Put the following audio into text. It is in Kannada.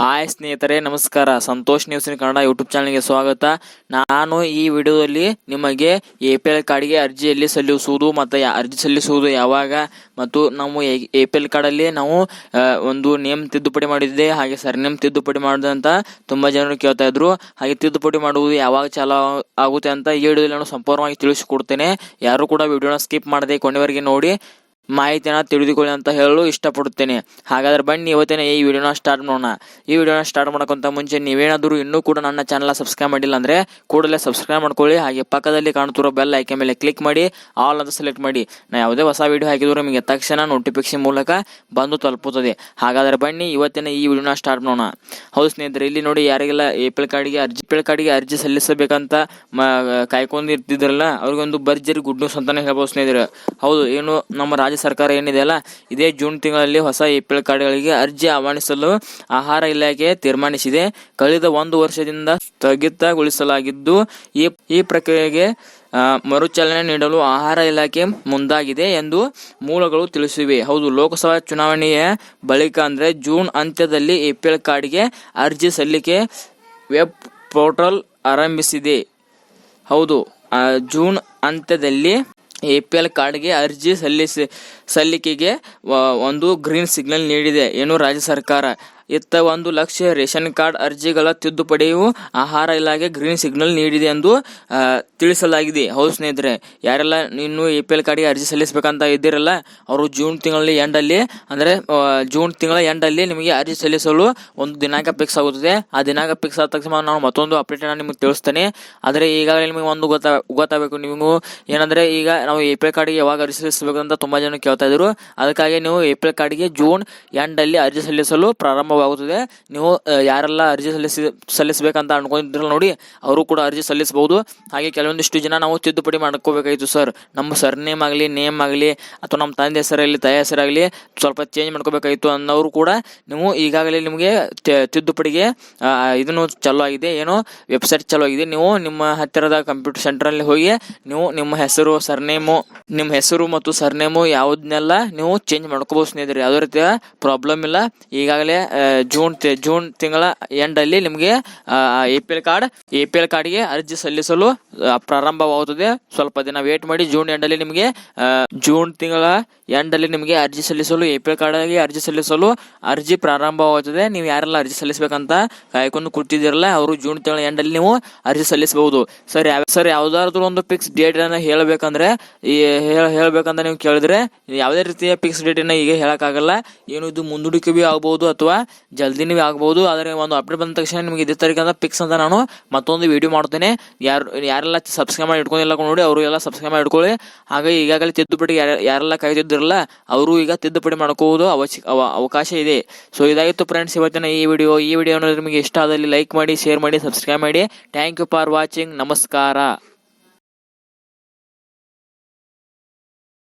ಹಾಯ್ ಸ್ನೇಹಿತರೆ, ನಮಸ್ಕಾರ. Santosh news in Kannada YouTube ಚಾನಲ್ಗೆ ಸ್ವಾಗತ. ನಾನು ಈ ವಿಡಿಯೋದಲ್ಲಿ ನಿಮಗೆ ಎ ಪಿ ಎಲ್ ಕಾರ್ಡ್ಗೆ ಅರ್ಜಿಯಲ್ಲಿ ಸಲ್ಲಿಸುವುದು ಮತ್ತು ಅರ್ಜಿ ಸಲ್ಲಿಸುವುದು ಯಾವಾಗ ಮತ್ತು ನಾವು ಎ ಪಿ ಎಲ್ ಕಾರ್ಡಲ್ಲಿ ನಾವು ಒಂದು ನೇಮ್ ತಿದ್ದುಪಡಿ ಮಾಡಿದ್ದೆ, ಹಾಗೆ ಸರ್ ನೇಮ್ ತಿದ್ದುಪಡಿ ಮಾಡಿದೆ ಅಂತ ತುಂಬ ಜನರು ಕೇಳ್ತಾ ಇದ್ರು. ಹಾಗೆ ತಿದ್ದುಪಡಿ ಮಾಡುವುದು ಯಾವಾಗ ಚಾಲು ಆಗುತ್ತೆ ಅಂತ ಈ ವಿಡಿಯೋದಲ್ಲಿ ನಾನು ಸಂಪೂರ್ಣವಾಗಿ ತಿಳಿಸಿಕೊಡ್ತೇನೆ. ಯಾರು ಕೂಡ ವಿಡಿಯೋನ ಸ್ಕಿಪ್ ಮಾಡದೆ ಕೊನೆವರೆಗೆ ನೋಡಿ. ಮಾಹಿತಿನ ತಿಳಿದುಕೊಳ್ಳಿ ಅಂತ ಹೇಳಲು ಇಷ್ಟಪಡುತ್ತೇನೆ. ಹಾಗಾದರೆ ಬನ್ನಿ ಇವತ್ತಿನ ಈ ವಿಡಿಯೋನ ಸ್ಟಾರ್ಟ್ ಮಾಡೋಣ. ಈ ವಿಡಿಯೋನ ಸ್ಟಾರ್ಟ್ ಮಾಡೋಕ್ಕಂತ ಮುಂಚೆ ನೀವೇನಾದರೂ ಇನ್ನೂ ಕೂಡ ನನ್ನ ಚಾನಲ್ ಸಬ್ಸ್ಕ್ರೈಬ್ ಮಾಡಿಲ್ಲ ಅಂದರೆ ಕೂಡಲೇ ಸಬ್ಸ್ಕ್ರೈಬ್ ಮಾಡ್ಕೊಳ್ಳಿ. ಹಾಗೆ ಪಕ್ಕದಲ್ಲಿ ಕಾಣುತ್ತಿರೋ ಬೆಲ್ ಐಕೆ ಮೇಲೆ ಕ್ಲಿಕ್ ಮಾಡಿ ಆಲ್ ಅಂತ ಸೆಲೆಕ್ಟ್ ಮಾಡಿ. ನಾ ಯಾವುದೇ ಹೊಸ ವಿಡಿಯೋ ಹಾಕಿದ್ರು ನಿಮಗೆ ತಕ್ಷಣ ನೋಟಿಫಿಕೇಶನ್ ಮೂಲಕ ಬಂದು ತಲುಪುತ್ತದೆ. ಹಾಗಾದರೆ ಬನ್ನಿ ಇವತ್ತಿನ ಈ ವಿಡಿಯೋನ ಸ್ಟಾರ್ಟ್ ಮಾಡೋಣ. ಹೌದು ಸ್ನೇಹಿತರೆ, ಇಲ್ಲಿ ನೋಡಿ ಯಾರಿಗೆಲ್ಲ ಎಲ್ ಕಾರ್ಡ್ಗೆ ಅರ್ಜಿ ಪಿ ಎಲ್ ಕಾರ್ಡ್ಗೆ ಅರ್ಜಿ ಸಲ್ಲಿಸಬೇಕಂತ ಮ ಕಾಯ್ಕೊಂಡು ಇರ್ತಿದ್ರಲ್ಲ ಅವ್ರಿಗೊಂದು ಭರ್ಜರಿ ಗುಡ್ ನ್ಯೂಸ್ ಅಂತಾನೆ ಹೇಳ್ಬೋದು ಸ್ನೇಹಿತರೆ. ಹೌದು, ಏನು ನಮ್ಮ ರಾಜ್ಯ ಸರ್ಕಾರ ಏನಿದೆ ಅಲ್ಲ, ಇದೇ ಜೂನ್ ತಿಂಗಳಲ್ಲಿ ಹೊಸ ಎ ಪಿ ಎಲ್ ಕಾರ್ಡ್ಗಳಿಗೆ ಅರ್ಜಿ ಆಹ್ವಾನಿಸಲು ಆಹಾರ ಇಲಾಖೆ ತೀರ್ಮಾನಿಸಿದೆ. ಕಳೆದ ಒಂದು ವರ್ಷದಿಂದ ಸ್ಥಗಿತಗೊಳಿಸಲಾಗಿದ್ದು, ಈ ಈ ಪ್ರಕ್ರಿಯೆಗೆ ಮರುಚಾಲನೆ ನೀಡಲು ಆಹಾರ ಇಲಾಖೆ ಮುಂದಾಗಿದೆ ಎಂದು ಮೂಲಗಳು ತಿಳಿಸಿವೆ. ಹೌದು, ಲೋಕಸಭಾ ಚುನಾವಣೆಯ ಬಳಿಕ ಅಂದರೆ ಜೂನ್ ಅಂತ್ಯದಲ್ಲಿ ಎ ಪಿ ಎಲ್ ಕಾರ್ಡ್ಗೆ ಅರ್ಜಿ ಸಲ್ಲಿಕೆ ವೆಬ್ ಪೋರ್ಟಲ್ ಆರಂಭಿಸಿದೆ. ಹೌದು ಜೂನ್ ಅಂತ್ಯದಲ್ಲಿ ಎ ಪಿ ಎಲ್ ಕಾರ್ಡ್ಗೆ ಅರ್ಜಿ ಸಲ್ಲಿಸಿ ಸಲ್ಲಿಕೆಗೆ ಒಂದು ಗ್ರೀನ್ ಸಿಗ್ನಲ್ ನೀಡಿದೆ. ಏನು ರಾಜ್ಯ ಸರ್ಕಾರ? ಇತ್ತ ಒಂದು ಲಕ್ಷ ರೇಷನ್ ಕಾರ್ಡ್ ಅರ್ಜಿಗಳ ತಿದ್ದುಪಡಿಯು ಆಹಾರ ಇಲಾಖೆ ಗ್ರೀನ್ ಸಿಗ್ನಲ್ ನೀಡಿದೆ ಎಂದು ತಿಳಿಸಲಾಗಿದೆ. ಹೌದು ಸ್ನೇಹಿತರೆ, ಯಾರೆಲ್ಲ ನೀನು ಎ ಪಿ ಎಲ್ ಕಾರ್ಡ್ಗೆ ಅರ್ಜಿ ಸಲ್ಲಿಸಬೇಕಂತ ಇದ್ದೀರಲ್ಲ, ಅವರು ಜೂನ್ ತಿಂಗಳಲ್ಲಿ ಎಂಡಲ್ಲಿ ಅಂದರೆ ಜೂನ್ ತಿಂಗಳ ಎಂಡಲ್ಲಿ ನಿಮಗೆ ಅರ್ಜಿ ಸಲ್ಲಿಸಲು ಒಂದು ದಿನಾಂಕ ಫಿಕ್ಸ್ ಆಗುತ್ತದೆ. ಆ ದಿನಾಂಕ ಫಿಕ್ಸ್ ಆದ ತಕ್ಷಣ ನಾನು ಮತ್ತೊಂದು ಅಪ್ಡೇಟ್ ನಿಮಗೆ ತಿಳಿಸ್ತೇನೆ. ಆದರೆ ಈಗಾಗಲೇ ನಿಮಗೆ ಒಂದು ಗೊತ್ತಾ, ಗೊತ್ತಾಗಬೇಕು. ನೀವು ಏನಂದ್ರೆ, ಈಗ ನಾವು ಎ ಪಿ ಎಲ್ ಕಾರ್ಡ್ಗೆ ಯಾವಾಗ ಅರ್ಜಿ ಸಲ್ಲಿಸಬೇಕು ಅಂತ ತುಂಬಾ ಜನ ಕೇಳ್ತಾ ಇದ್ರು. ಅದಕ್ಕಾಗಿ ನೀವು ಎ ಪಿ ಎಲ್ ಕಾರ್ಡ್ಗೆ ಜೂನ್ ಎಂಡಲ್ಲಿ ಅರ್ಜಿ ಸಲ್ಲಿಸಲು ಪ್ರಾರಂಭವಾಗುತ್ತದೆ ನೀವು ಯಾರೆಲ್ಲ ಅರ್ಜಿ ಸಲ್ಲಿಸಿ, ಸಲ್ಲಿಸಬೇಕಂತ ಅನ್ಕೊಂಡಿದ್ರಲ್ಲ ನೋಡಿ, ಅವರು ಕೂಡ ಅರ್ಜಿ ಸಲ್ಲಿಸಬಹುದು. ಹಾಗೆ ಕೆಲವೊಂದಿಷ್ಟು ಜನ ನಾವು ತಿದ್ದುಪಡಿ ಮಾಡ್ಕೋಬೇಕಾಯಿತು ಸರ್. ನಮ್ಮ ಸರ್ನೇಮ್ ಆಗಲಿ, ನೇಮ್ ಆಗಲಿ, ಅಥವಾ ನಮ್ಮ ತಂದೆ ಹೆಸರಲ್ಲಿ, ತಾಯಿ ಹೆಸರಾಗಲಿ ಸ್ವಲ್ಪ ಚೇಂಜ್ ಮಾಡ್ಕೋಬೇಕಾಯಿತು ಅನ್ನೋರು ಕೂಡ ನೀವು ಈಗಾಗಲೇ ನಿಮಗೆ ತಿದ್ದುಪಡಿಗೆ ಇದನ್ನು ಚಲೋ ಆಗಿದೆ ಏನೋ, ವೆಬ್ಸೈಟ್ ಚಲೋ ಆಗಿದೆ ನೀವು ನಿಮ್ಮ ಹತ್ತಿರದ ಕಂಪ್ಯೂಟರ್ ಸೆಂಟರಲ್ಲಿ ಹೋಗಿ ನೀವು ನಿಮ್ಮ ಹೆಸರು ಸರ್ನೇಮು ನಿಮ್ಮ ಹೆಸರು ಮತ್ತು ಸರ್ನೇಮು ಯಾವುದನ್ನೆಲ್ಲ ನೀವು ಚೇಂಜ್ ಮಾಡ್ಕೋಬಹುದು ಸ್ನೇಹಿತರೆ. ಯಾವುದೇ ರೀತಿಯ ಪ್ರಾಬ್ಲಮ್ ಇಲ್ಲ. ಈಗಾಗಲೇ ಜೂನ್ ಜೂನ್ ತಿಂಗಳ ಎಂಡಲ್ಲಿ ನಿಮಗೆ A P L card A P L ಕಾರ್ಡ್ಗೆ ಅರ್ಜಿ ಸಲ್ಲಿಸಲು ಪ್ರಾರಂಭವಾಗುತ್ತದೆ. ಸ್ವಲ್ಪ ದಿನ ವೇಟ್ ಮಾಡಿ ಜೂನ್ ಎಂಡಲ್ಲಿ ನಿಮಗೆ ಜೂನ್ ತಿಂಗಳ ಎಂಡಲ್ಲಿ ನಿಮಗೆ ಅರ್ಜಿ ಸಲ್ಲಿಸಲು ಎ ಪಿ ಎಲ್ ಕಾರ್ಡ್ಗೆ ಅರ್ಜಿ ಸಲ್ಲಿಸಲು ಅರ್ಜಿ ಪ್ರಾರಂಭವಾಗುತ್ತದೆ. ನೀವು ಯಾರೆಲ್ಲ ಅರ್ಜಿ ಸಲ್ಲಿಸಬೇಕಂತ ಕಾಯ್ಕೊಂಡು ಕೊಟ್ಟಿದ್ದಿರಲ್ಲ ಅವರು ಜೂನ್ ತಿಂಗಳ ಎಂಡಲ್ಲಿ ನೀವು ಅರ್ಜಿ ಸಲ್ಲಿಸಬಹುದು. ಸರ್ ಸರ್, ಯಾವ್ದಾದ್ರು ಒಂದು ಫಿಕ್ಸ್ ಡೇಟ್ ಅನ್ನ ಹೇಳಬೇಕಂದ್ರೆ ಹೇಳ್ಬೇಕಂತ ನೀವು ಕೇಳಿದ್ರೆ, ಯಾವುದೇ ರೀತಿಯ ಫಿಕ್ಸ್ ಡೇಟ್ ಅನ್ನ ಈಗ ಹೇಳಕ್ಕಾಗಲ್ಲ. ಏನು ಇದು ಮುಂದೂಡಿಕೆ ಭೀ ಆಗ್ಬಹುದು ಅಥವಾ ಜಲ್ದಿನೂ ಆಗ್ಬೋದು, ಆದರೆ ಒಂದು ಅಪ್ಡೇಟ್ ಬಂದ ತಕ್ಷಣ ನಿಮಗೆ ಇದೇ ತಾರೀಕು ಪಿಕ್ಸ್ ಅಂತ ನಾನು ಮತ್ತೊಂದು ವಿಡಿಯೋ ಮಾಡ್ತೇನೆ. ಯಾರು, ಯಾರೆಲ್ಲ ಸಬ್ಸ್ಕ್ರೈಬ್ ಮಾಡಿ ಇಟ್ಕೊಂಡಿಲ್ಲ ನೋಡಿ ಅವರು ಎಲ್ಲ ಸಬ್ಸ್ಕ್ರೈಬ್ ಮಾಡಿ ಇಟ್ಕೊಳ್ಳಿ. ಹಾಗೆ ಈಗಾಗಲೇ ತಿದ್ದುಪಡಿ ಯಾರು, ಯಾರೆಲ್ಲ ತಿದ್ದಿರಲ್ಲ ಅವರು ಈಗ ತಿದ್ದುಪಡಿ ಮಾಡ್ಕೋಬೋದು ಅವಶ್ಯ, ಅವ- ಅವಕಾಶ ಇದೆ. ಸೊ ಇದಾಗಿತ್ತು ಫ್ರೆಂಡ್ಸ್ ಇವತ್ತಿನ ಈ ವಿಡಿಯೋ ಈ ವಿಡಿಯೋ ನಿಮಗೆ ಇಷ್ಟ ಆದಲ್ಲಿ ಲೈಕ್ ಮಾಡಿ ಶೇರ್ ಮಾಡಿ ಸಬ್ಸ್ಕ್ರೈಬ್ ಮಾಡಿ. ಥ್ಯಾಂಕ್ ಯು ಫಾರ್ ವಾಚಿಂಗ್ ನಮಸ್ಕಾರ.